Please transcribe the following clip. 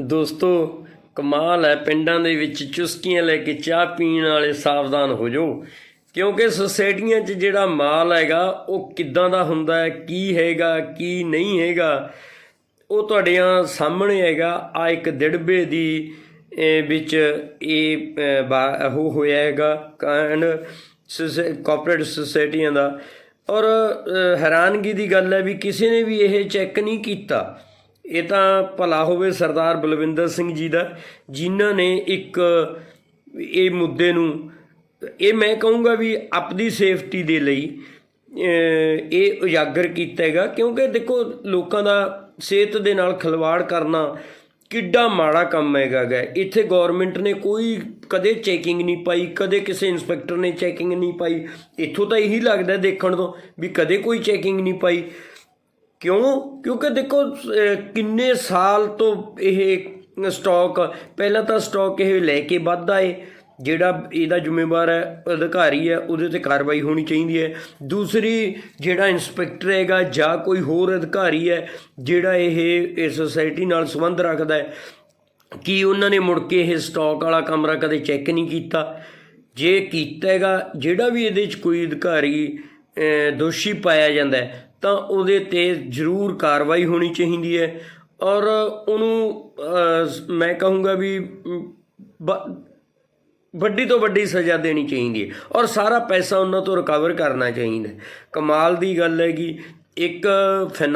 ਦੋਸਤੋ, ਕਮਾਲ ਹੈ, ਪਿੰਡਾਂ ਦੇ ਵਿੱਚ ਚੁਸਕੀਆਂ ਲੈ ਕੇ ਚਾਹ ਪੀਣ ਵਾਲੇ ਸਾਵਧਾਨ ਹੋ ਜਾਓ। ਕਿਉਂਕਿ ਸੁਸਾਇਟੀਆਂ 'ਚ ਜਿਹੜਾ ਮਾਲ ਹੈਗਾ, ਉਹ ਕਿੱਦਾਂ ਦਾ ਹੁੰਦਾ ਹੈ, ਕੀ ਹੈਗਾ, ਕੀ ਨਹੀਂ ਹੈਗਾ, ਉਹ ਤੁਹਾਡਿਆਂ ਸਾਹਮਣੇ ਹੈਗਾ। ਆ ਇੱਕ ਦਿੜਬੇ ਦੀ ਵਿੱਚ ਇਹ ਬਾ- ਉਹ ਹੋਇਆ ਹੈਗਾ, ਕਾਂਡ ਕੋਆਪਰੇਟਿਵ ਸੁਸਾਇਟੀਆਂ ਦਾ। ਔਰ ਹੈਰਾਨਗੀ ਦੀ ਗੱਲ ਹੈ ਵੀ ਕਿਸੇ ਨੇ ਵੀ ਇਹ ਚੈੱਕ ਨਹੀਂ ਕੀਤਾ। ਇਹ ਤਾਂ ਭਲਾ ਹੋਵੇ ਸਰਦਾਰ ਬਲਵਿੰਦਰ ਸਿੰਘ ਜੀ ਦਾ, ਜਿਨ੍ਹਾਂ ਨੇ ਇੱਕ ਇਹ ਮੁੱਦੇ ਨੂੰ, ਇਹ ਮੈਂ ਕਹੂੰਗਾ ਵੀ ਆਪਦੀ ਸੇਫਟੀ ਦੇ ਲਈ ਇਹ ਉਜਾਗਰ ਕੀਤਾ ਹੈਗਾ, ਕਿਉਂਕਿ ਦੇਖੋ ਲੋਕਾਂ ਦਾ ਸਿਹਤ ਦੇ ਨਾਲ ਖਿਲਵਾੜ ਕਰਨਾ ਕਿੱਡਾ ਮਾੜਾ ਕੰਮ ਹੈਗਾ ਗਾ। ਇੱਥੇ ਗਵਰਨਮੈਂਟ ਨੇ ਕੋਈ ਕਦੇ ਚੈਕਿੰਗ ਨਹੀਂ ਪਾਈ, ਕਦੇ ਕਿਸੇ ਇਨਸਪੈਕਟਰ ਨੇ ਚੈਕਿੰਗ ਨਹੀਂ ਪਾਈ। ਇੱਥੋਂ ਤਾਂ ਇਹੀ ਲੱਗਦਾ ਦੇਖਣ ਤੋਂ ਵੀ ਕਦੇ ਕੋਈ ਚੈਕਿੰਗ ਨਹੀਂ ਪਾਈ। ਕਿਉਂ? ਕਿਉਂਕਿ ਦੇਖੋ ਕਿੰਨੇ ਸਾਲ ਤੋਂ ਇਹ ਸਟਾਕ ਪਹਿਲਾਂ ਤਾਂ ਸਟਾਕ ਇਹ ਲੈ ਕੇ ਵੱਧਦਾ ਏ। ਜਿਹੜਾ ਇਹਦਾ ਜ਼ਿੰਮੇਵਾਰ ਹੈ, ਅਧਿਕਾਰੀ ਹੈ, ਉਹਦੇ ਤੇ ਕਾਰਵਾਈ ਹੋਣੀ ਚਾਹੀਦੀ ਹੈ। ਦੂਸਰੀ, ਜਿਹੜਾ ਇਨਸਪੈਕਟਰ ਹੈਗਾ ਜਾਂ ਕੋਈ ਹੋਰ ਅਧਿਕਾਰੀ ਹੈ, ਜਿਹੜਾ ਇਹ ਇਸ ਸੁਸਾਇਟੀ ਨਾਲ ਸੰਬੰਧ ਰੱਖਦਾ ਹੈ, ਕੀ ਉਹਨਾਂ ਨੇ ਮੁੜ ਕੇ ਇਹ ਸਟਾਕ ਵਾਲਾ ਕਮਰਾ ਕਦੇ ਚੈੱਕ ਨਹੀਂ ਕੀਤਾ? ਜੇ ਕੀਤਾ ਹੈਗਾ, ਜਿਹੜਾ ਵੀ ਇਹਦੇ 'ਚ ਕੋਈ ਅਧਿਕਾਰੀ ਦੋਸ਼ੀ ਪਾਇਆ ਜਾਂਦਾ ਹੈ, ਤਾਂ ਉਹਦੇ ਤੇ ਜ਼ਰੂਰ ਕਾਰਵਾਈ ਹੋਣੀ ਚਾਹੀਦੀ ਹੈ। ਔਰ ਉਹਨੂੰ ਮੈਂ ਕਹੂੰਗਾ ਵੀ ਵੱਡੀ ਤੋਂ ਵੱਡੀ ਸਜ਼ਾ ਦੇਣੀ ਚਾਹੀਦੀ ਹੈ। ਔਰ ਸਾਰਾ ਪੈਸਾ ਉਹਨਾਂ ਤੋਂ ਰਿਕਵਰ ਕਰਨਾ ਚਾਹੀਦਾ ਕਮਾਲ ਦੀ ਗੱਲ ਹੈਗੀ। ਇੱਕ ਫਿਨਾ